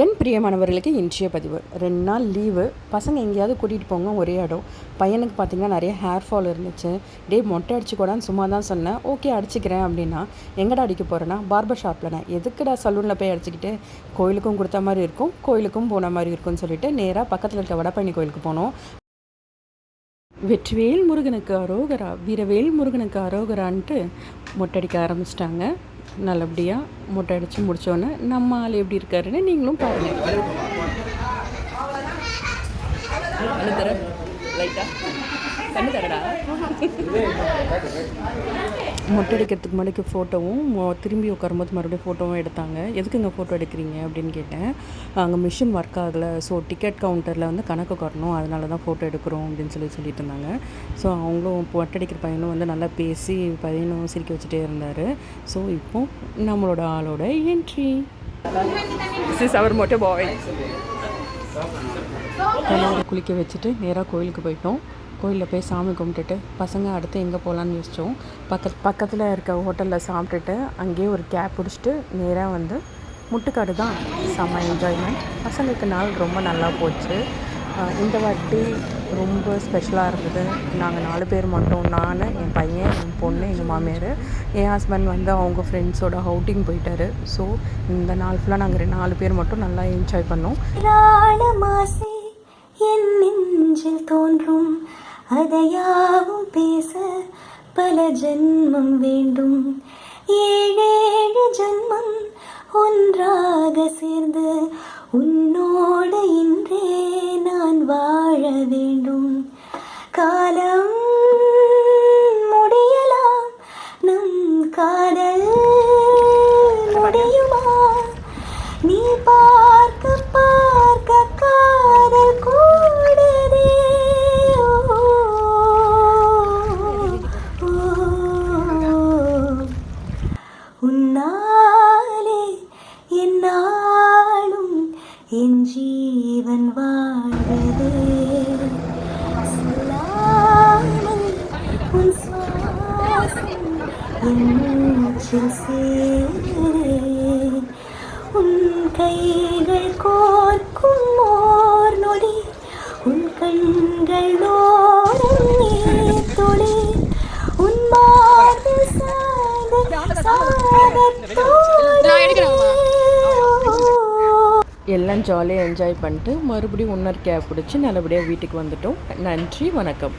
என் பிரியமானவர்களுக்கு இன்றைய பதிவு. ரெண்டு நாள் லீவு பசங்க எங்கேயாவது கூட்டிகிட்டு போங்க ஒரே இடம். பையனுக்கு பார்த்தீங்கன்னா நிறைய ஹேர் ஃபால் இருந்துச்சு. டே மொட்டை அடிச்சு கூடான்னு சும்மா தான் சொன்னேன். ஓகே அடிச்சுக்கிறேன் அப்படின்னா எங்கடா அடிக்க போகிறேன்னா பார்பர் ஷாப்பில் நான் எதுக்குடா சலூனில் போய் அடிச்சுக்கிட்டு கோயிலுக்கும் கொடுத்த மாதிரி இருக்கும் கோயிலுக்கும் போன மாதிரி இருக்கும்னு சொல்லிட்டு நேராக பக்கத்தில் இருக்க வடபழனி கோயிலுக்கு போனோம். வெற்றிவேல் முருகனுக்கு அரோகரா வீரவேல் முருகனுக்கு அரோகரான்ட்டு மொட்டடிக்க ஆரம்பிச்சிட்டாங்க. நல்லபடியாக மொட்டை அடித்து முடித்தோன்னே நம்ம ஆள் எப்படி இருக்காருன்னு நீங்களும் பாருங்கள் லைட்டாக மொட்டை அடிக்கிறதுக்கு முன்னாடி ஃபோட்டோவும் திரும்பி உட்காரும்போது மறுபடியும் ஃபோட்டோவும் எடுத்தாங்க. எதுக்குங்க ஃபோட்டோ எடுக்கிறீங்க அப்படின்னு கேட்டேன். அங்கே மிஷின் ஒர்க் ஆகலை. ஸோ டிக்கெட் கவுண்டரில் வந்து கணக்கு காட்டணும். அதனால தான் ஃபோட்டோ எடுக்கிறோம் அப்படின்னு சொல்லி சொல்லிட்டு இருந்தாங்க. ஸோ அவங்களும் மொட்டை அடிக்கிற பையனும் வந்து நல்லா பேசி பையனும் சிரிக்க வச்சுட்டே இருந்தார். ஸோ இப்போ நம்மளோட ஆளோட என்ட்ரி திஸ் இஸ் அவர் மொட்டை பாய் குளிக்க வச்சுட்டு நேராக கோயிலுக்கு போயிட்டோம். கோயிலில் போய் சாமி கும்பிட்டுட்டு பசங்க அடுத்து எங்கே போகலான்னு யோசித்தோம் பக்கத்து பக்கத்தில் இருக்க ஹோட்டலில் சாப்பிட்டுட்டு அங்கேயே ஒரு கேப் பிடிச்சிட்டு நேராக வந்து முட்டுக்காடு தான் செம்ம என்ஜாய்மெண்ட் பசங்களுக்கு நாள் ரொம்ப நல்லா போச்சு. இந்த வாட்டி ரொம்ப ஸ்பெஷலாக இருந்தது. நாங்கள் நாலு பேர் மட்டும். நான் என் பையன் என் பொண்ணு எங்கள் மாமியார். என் ஹஸ்பண்ட் வந்து அவங்க ஃப்ரெண்ட்ஸோட அவுட்டிங் போயிட்டாரு. ஸோ இந்த நாள் ஃபுல்லாக நாங்கள் நாலு பேர் மட்டும் நல்லா என்ஜாய் பண்ணோம். என் தோன்றும். அதையாவும் பேச பல ஜென்மம் வேண்டும். ஏழேழு ஜென்மம் ஒன்றாக சேர்ந்து உன்னோடு இன்றே நான் வாழ வேண்டும். காலம் முடியலாம் நம் காதல் முடியுமா? நீ பார்க்க பார்க்க என் ஜீவன் வாழ்வதே. உன் சுவாசம் என் மூச்சில் சேரேன் உன் கைகள் கோ எல்லாம் ஜாலியாக என்ஜாய் பண்ணிட்டு மறுபடியும் இன்னொரு கேப் பிடிச்சி நல்லபடியாக வீட்டுக்கு வந்துட்டோம். நன்றி வணக்கம்.